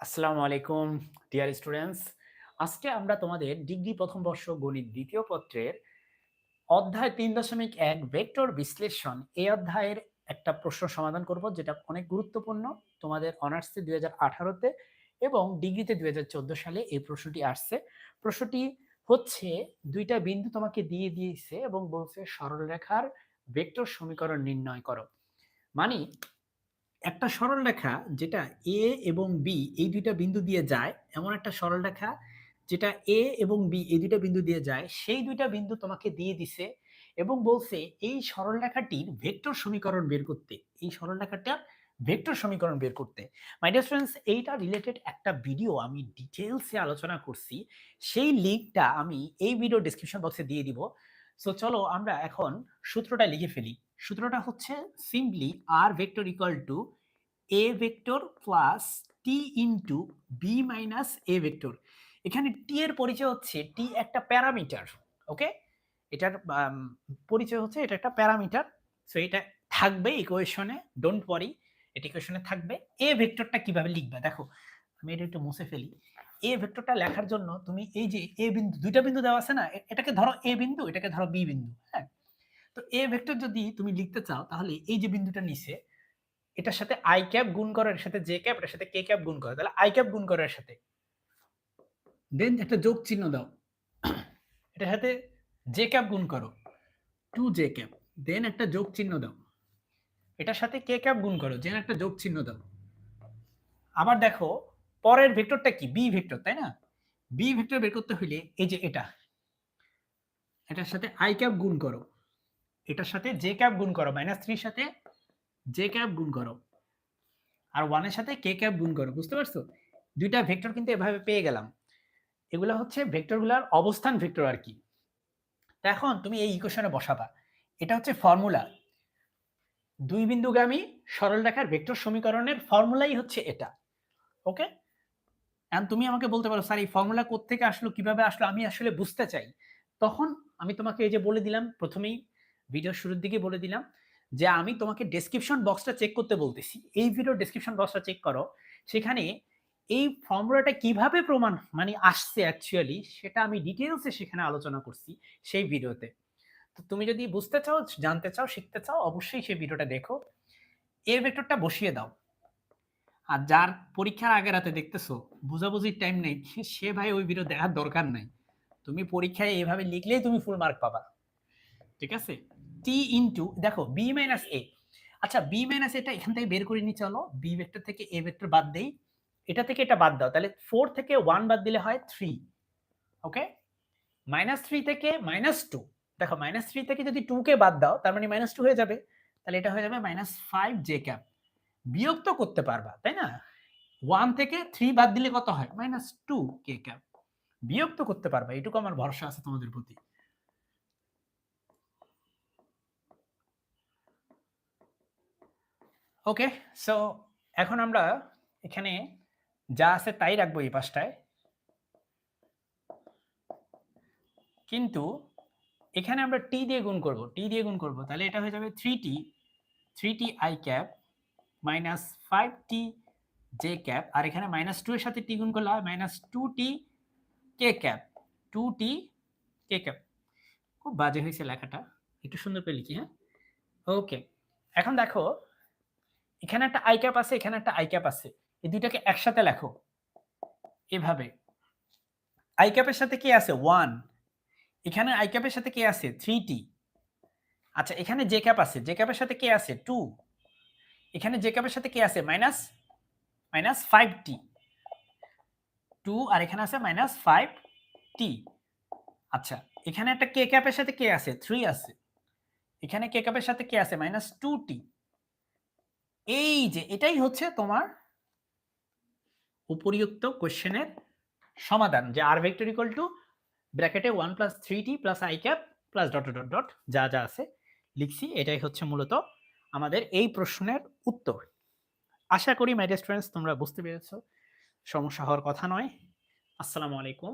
আসসালামু আলাইকুম, dear students. আজকে আমরা তোমাদের ডিগ্রি প্রথম বর্ষ গণিত দ্বিতীয় পত্রের অধ্যায় তিন দশমিক এক ভেক্টর বিশ্লেষণ এই অধ্যায়ের একটা প্রশ্ন সমাধান করব যেটা অনেক গুরুত্বপূর্ণ তোমাদের অনার্সে দুই হাজার আঠারোতে এবং ডিগ্রিতে দুই হাজার চোদ্দ সালে এই প্রশ্নটি আসছে। প্রশ্নটি হচ্ছে, দুইটা বিন্দু তোমাকে দিয়ে দিয়েছে এবং বলছে সরলরেখার ভেক্টর সমীকরণ নির্ণয় করো। মানে একটা সরলরেখা যেটা এ এবং বি এই দুইটা বিন্দু দিয়ে যায়, এমন একটা সরলরেখা যেটা এ এবং বি এই দুইটা বিন্দু দিয়ে যায়, সেই দুইটা বিন্দু তোমাকে দিয়ে দিছে এবং বলছে এই সরলরেখাটির ভেক্টর সমীকরণ বের করতে, এই সরলরেখাটার ভেক্টর সমীকরণ বের করতে। মাই ডিয়ার স্টুডেন্টস এইটা রিলেটেড একটা ভিডিও আমি ডিটেলসে আলোচনা করছি, সেই লিঙ্কটা আমি এই ভিডিও ডিসক্রিপশন বক্সে দিয়ে দিব। সো চলো আমরা এখন সূত্রটা লিখে ফেলি। সূত্রটা হচ্ছে simply R vector equal to A vector plus T into B minus A vector এখানে টি এর পরিচয় হচ্ছে টি একটা প্যারামিটার ওকে এটার পরিচয় হচ্ছে এটা একটা প্যারামিটার। সো এটা থাকবে ইকুয়েশনে ডোন্ট ওয়ারি এটা ইকুয়েশনে থাকবে। এ ভেক্টরটা কীভাবে লিখবে? দেখো, আমি এটা একটু মুছে ফেলি। এ ভেক্টরটা লেখার জন্য তুমি এই যে এ বিন্দু, দুইটা বিন্দু দেওয়া আছে না? এটাকে ধরো এ বিন্দু, এটাকে ধরো বি বিন্দু হ্যাঁ? তো এ ভেক্টর যদি তুমি লিখতে চাও, তাহলে এই যে বিন্দুটা নিচে এটার সাথে আই ক্যাপ গুণ করো এর সাথে জে ক্যাপ এটার সাথে কে ক্যাপ গুণ করো। তাহলে আই ক্যাপ গুণ করো এর সাথে দেন একটা যোগ চিহ্ন দাও। এটার সাথে জে ক্যাপ গুণ করো। টু জে ক্যাপ দেন একটা যোগ চিহ্ন দাও। এটার সাথে কে ক্যাপ গুণ করো। দেন একটা যোগ চিহ্ন দাও। আবার দেখো পরের ভেক্টরটা কি? বি ভেক্টর তাই না? বি ভেক্টর বের করতে হইলে এই যে এটা। এটার সাথে আই ক্যাপ গুণ করো। এটার সাথে জে ক্যাপ গুণ করো। মাইনাস থ্রির সাথে জে ক্যাপ গুণ করো। আর ওয়ানের সাথে কে ক্যাপ গুণ করো, বুঝতে পারছ? দুইটা ভেক্টর কিন্তু এভাবে পেয়ে গেলাম। এগুলো হচ্ছে ভেক্টরগুলোর অবস্থান ভেক্টর আর কি। তা এখন তুমি এই ইকুয়েশনে বসাবা। এটা হচ্ছে ফর্মুলা দুই বিন্দুগামী সরল রেখার ভেক্টর সমীকরণের ফর্মুলাই হচ্ছে এটা। ওকে এখন তুমি আমাকে বলতে পারো, স্যার, এই ফর্মুলা কোত্থেকে আসলো? কীভাবে আসলো? আমি আসলে বুঝতে চাই। তখন আমি তোমাকে এই যে বলে দিলাম, প্রথমেই ভিডিওর শুরুর দিকে বলে দিলাম। যে আমি তোমাকে ডেসক্রিপশন বক্সটা চেক করতে বলতেছি। এই ভিডিও ডেসক্রিপশন বক্সটা চেক করো। সেখানে এই ফর্মুলাটা কীভাবে প্রমাণ মানে আসছে অ্যাকচুয়ালি সেটা আমি ডিটেলসে সেখানে আলোচনা করছি সেই ভিডিওতে তো তুমি যদি বুঝতে চাও, জানতে চাও, শিখতে চাও, অবশ্যই সেই ভিডিওটা দেখো। এ ভেক্টরটা বসিয়ে দাও। আর যার পরীক্ষার আগে রাতে দেখতেছো, বুঝাবুঝির টাইম নেই। সে ভাই ওই ভিডিও দেখার দরকার নাই। তুমি পরীক্ষায় এভাবে লিখলেই তুমি ফুল মার্ক পাবা। ঠিক আছে? টি ইন্টু দেখো বি মাইনাস এ আচ্ছা বি মাইনাস এটা এখান থেকে বের করে নি চলো। বি ভেক্টর থেকে এ ভেক্টর বাদ দেই। এটা থেকে এটা বাদ দাও। তাহলে ফোর থেকে ওয়ান বাদ দিলে হয় থ্রি ওকে মাইনাস থ্রি থেকে মাইনাস টু দেখো মাইনাস থ্রি থেকে যদি টু কে বাদ দাও, তার মানে মাইনাস টু হয়ে যাবে। তাহলে এটা হয়ে যাবে মাইনাস ফাইভ জে ক্যাপ বিয়োগ করতে পারবা, তাই না? ওয়ান থেকে থ্রি বাদ দিলে কত হয়? মাইনাস টু কে ক্যাপ বিয়োগ তো করতে পারবা। এটুকু আমার ভরসা আছে তোমাদের প্রতি। ওকে সো এখন আমরা এখানে যা আছে তাই রাখব এই পাশটায়। কিন্তু এখানে আমরা টি দিয়ে গুণ করব টি দিয়ে গুণ করব, তাহলে এটা হয়ে যাবে three T three T I cap minus five T J cap আর এখানে মাইনাস টু এর সাথে টি গুণ করলে হয় minus two T K cap two T K cap খুব বাজে হয়েছে লেখাটা, একটু সুন্দর করে লিখি হ্যাঁ? ওকে এখন দেখো এখানে একটা আই ক্যাপ আছে, এখানে একটা আই ক্যাপ আছে। এই দুইটাকে একসাথে লেখো। এভাবে। আই ক্যাপের সাথে কি আছে? ওয়ান এখানে আই ক্যাপের সাথে কে আছে? থ্রি টি আচ্ছা এখানে জে ক্যাপ আছে। জে ক্যাপের সাথে কে আছে? টু এখানে জে ক্যাপের সাথে কে আছে? Minus minus five T two আর এখানে আছে মাইনাস ফাইভ টি আচ্ছা এখানে একটা কে ক্যাপের সাথে কে আছে? থ্রি আছে। এখানে কে ক্যাপের সাথে কে আছে? মাইনাস টু টি এই যে, এটাই হচ্ছে তোমার উপরিউক্ত কোশ্চেনের সমাধান, যে আর ভেক্টর ইকুয়াল টু ব্র্যাকেটে one plus three T plus I cap plus dot dot dot যা যা আছে, লিখছি। এটাই হচ্ছে মূলত আমাদের এই প্রশ্নের উত্তর। আশা করি মাই স্টুডেন্টস তোমরা বুঝতে পেরেছ। সমস্যা হওয়ার কথা নয়। আসসালামু আলাইকুম।